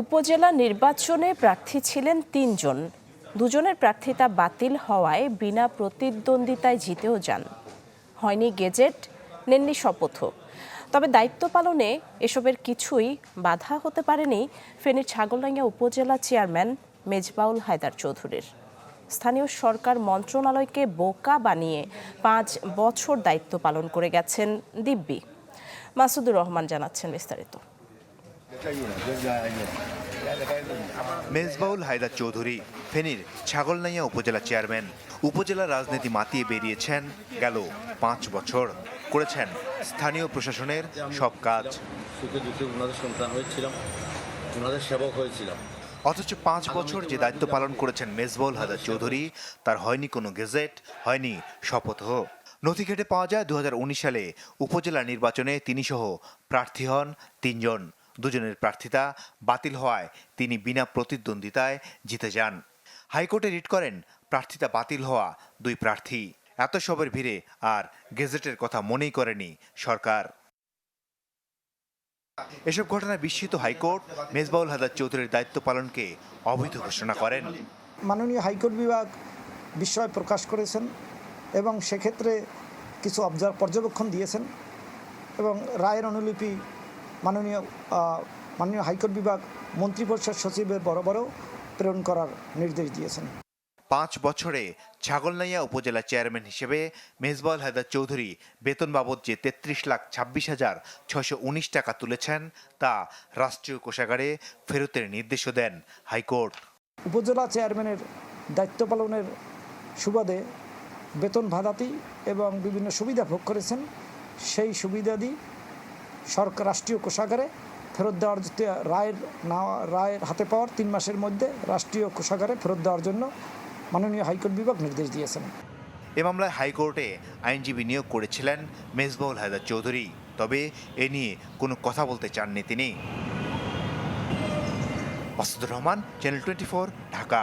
উপজেলা নির্বাচনে প্রার্থী ছিলেন তিনজন। দুজনের প্রার্থিতা বাতিল হওয়ায় বিনা প্রতিদ্বন্দ্বিতায় জিতেও যান। হয়নি গেজেট, নেননি শপথও তবে দায়িত্ব পালনে এসবের কিছুই বাধা হতে পারেনি ফেনীর ছাগলনাইয়া উপজেলা চেয়ারম্যান মেজবাউল হায়দার চৌধুরীর। স্থানীয় সরকার মন্ত্রণালয়কে বোকা বানিয়ে পাঁচ বছর দায়িত্ব পালন করে গেছেন দিব্যি। মাসুদুর রহমান জানাচ্ছেন বিস্তারিত। মেজবাউল হায়দার চৌধুরী ফেনীর ছাগলনাইয়া উপজেলা চেয়ারম্যান উপজেলা রাজনীতি মাতিয়ে বেরিয়েছেন গেল পাঁচ বছর। করেছেন স্থানীয় প্রশাসনের সব কাজ। সুখে দুঃখে ওনাদের সন্তান হয়েছিলাম ওনাদের সেবক হয়েছিলাম। অথচ পাঁচ বছর যে দায়িত্ব পালন করেছেন মেজবাউল হায়দার চৌধুরী তার হয়নি কোনো গেজেট হয়নি শপথও নথি ঘেটে পাওয়া যায় দু হাজার উনিশ সালে উপজেলা নির্বাচনে তিনি সহ প্রার্থী হন তিনজন। দুজনের প্রার্থিতা বাতিল হওয়ায় তিনি বিনা প্রতিদ্বন্দ্বিতায় জিতে যান। হাইকোর্টে রিট করেন, প্রার্থিতা বাতিল হওয়া দুই প্রার্থী। এত সবের ভিড়ে আর গেজেটের কথা মনেই করেনি সরকার। এসব ঘটনায় বিস্মিত হাইকোর্ট মেজবাউল হায়দার চৌধুরীর দায়িত্ব পালনকে অবৈধ ঘোষণা করেন। মাননীয় হাইকোর্ট বিভাগ বিস্ময় প্রকাশ করেছেন এবং সেক্ষেত্রে কিছু পর্যবেক্ষণ দিয়েছেন এবং রায়ের অনুলিপি মাননীয় মাননীয় হাইকোর্ট বিভাগ মন্ত্রিপরিষদ সচিবের বরাবরও প্রেরণ করার নির্দেশ দিয়েছেন। পাঁচ বছরে ছাগলনাইয়া উপজেলা চেয়ারম্যান হিসেবে মেজবাউল হায়দার চৌধুরী বেতন বাবদ যে তেত্রিশ লাখ ছাব্বিশ হাজার ছশো উনিশ টাকা তুলেছেন তা রাষ্ট্রীয় কোষাগারে ফেরতের নির্দেশও দেন হাইকোর্ট। উপজেলা চেয়ারম্যানের দায়িত্ব পালনের সুবাদে বেতন ভাতাতি এবং বিভিন্ন সুবিধা ভোগ করেছেন সেই সুবিধাদি সরকার রাষ্ট্রীয় কোষাগারে ফেরত দেওয়ার রায়ের না রায়ের হাতে পাওয়ার তিন মাসের মধ্যে রাষ্ট্রীয় কোষাগারে ফেরত দেওয়ার জন্য মাননীয় হাইকোর্ট বিভাগ নির্দেশ দিয়েছেন। এ মামলায় হাইকোর্টে আইনজীবী নিয়োগ করেছিলেন মেজবাউল হায়দার চৌধুরী, তবে এ নিয়ে কোনো কথা বলতে চাননি তিনি। Masudur Rahman, channel twenty Dhaka.